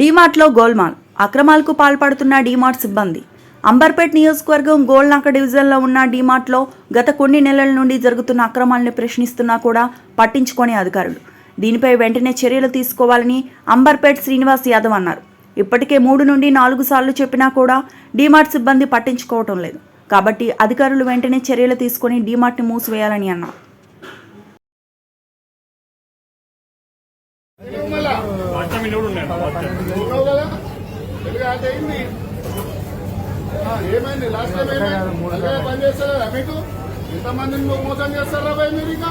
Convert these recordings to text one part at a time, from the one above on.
డీమార్ట్లో గోల్మాల్. అక్రమాలకు పాల్పడుతున్న డీమార్ట్ సిబ్బంది. అంబర్పేట్ నియోజకవర్గం గోల్నాక డివిజన్లో ఉన్న డీమార్ట్లో గత కొన్ని నెలల నుండి జరుగుతున్న అక్రమాలను ప్రశ్నిస్తున్నా కూడా పట్టించుకోని అధికారులు. దీనిపై వెంటనే చర్యలు తీసుకోవాలని అంబర్పేట్ శ్రీనివాస్ యాదవ్ అన్నారు. ఇప్పటికే మూడు నుండి నాలుగు సార్లు చెప్పినా కూడా డీమార్ట్ సిబ్బంది పట్టించుకోవటం లేదు. కాబట్టి అధికారులు వెంటనే చర్యలు తీసుకొని డీమార్ట్ని మూసివేయాలని అన్నారు. ఏమైంది లాస్ట్ టైం ఏమైంది పని చేస్తారా మీకు ఇంతమందిని మోసం చేస్తారా భయ్ మీరు ఇంకా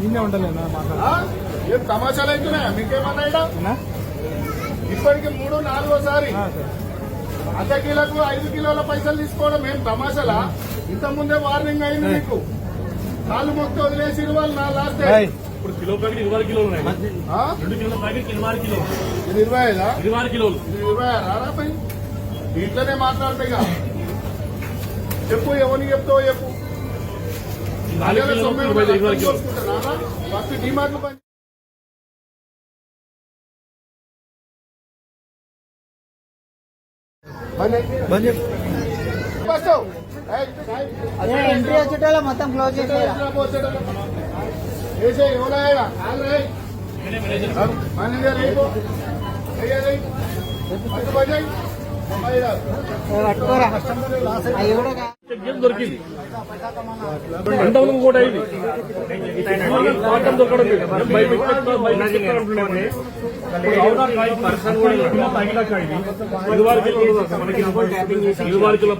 నిన్నే ఉండలేనా? ఏం తమాషాలు అవుతున్నాయా మీకేమన్నా? ఇప్పటికి మూడు నాలుగోసారి అర్ధ కిలోకు ఐదు కిలోల పైసలు తీసుకోవడం ఏం తమాషాలా ఇంత ముందే వార్నింగ్ అయింది మీకు కాలు మొక్కి వదిలేసి వాళ్ళు నా లాస్ట్. ఇప్పుడు కిలో ప్యాకెట్ ఇరవై కిలోలు ఉన్నాయి? రెండు కిలోల ప్యాకెట్ ఇరవై కిలోలు ఇది ఇరవై ఐదా? ఇరవై కిలోలు. ఇది ఇరవై ఆరా. పై దీంట్లోనే మాట్లాడతాయి చెప్పు ఎవరికి చెప్తావో చెప్పు? ఫస్ట్ డిమార్ట్లు పని మొత్తం క్లోజ్ చేసేయరా ఎట్లా పోతాడు? వేసేయ్, ఎవరాయన? ఆల్రెడీ. మేనేజర్ రేపు. ఏయ్యది. దొరికింది? అంతవరకు కూడా పాఠం దొరకడం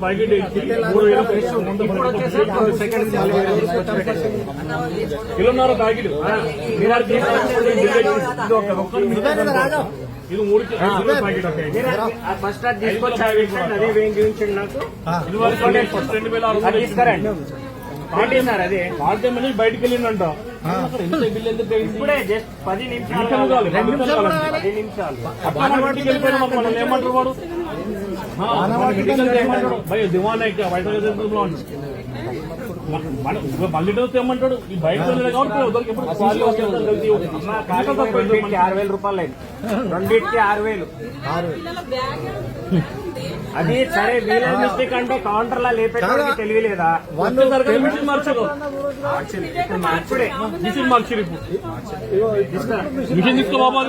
ప్యాకెట్ ఇది. ఇచ్చి మూడు వేల కిలోన్నర ప్యాకెట్. ఇది ప్యాకెట్. ఫస్ట్ అది తీసుకొచ్చి అదే వేయం చూపించండి నాకు. కిలో ఫస్ట్ రెండు వేల ఆరు వందలు తీసుకురండి అదే. పార్టీ మనిషి బయటికి వెళ్ళిందంట? ఇప్పుడే జస్ట్ పది నిమిషాలు. పది నిమిషాలు వెళ్ళిపోయినా ఏమంటారు వాడు? భయ దివాన్ మళ్ళీ ఏమంటాడు ఈ బయట కాబట్టి ఆరు వేల రూపాయలు అయింది రెండింటికి ఆరు వేలు అది సరే వీలర్ మిస్టేక్ అంటే కౌంటర్ లా లేపెట్టడానికి తెలియలేదా మిషన్ మార్చారు మార్చుడే మిషన్ మార్చిరు ఇప్పుడు మిషన్ తీసుకో బాబా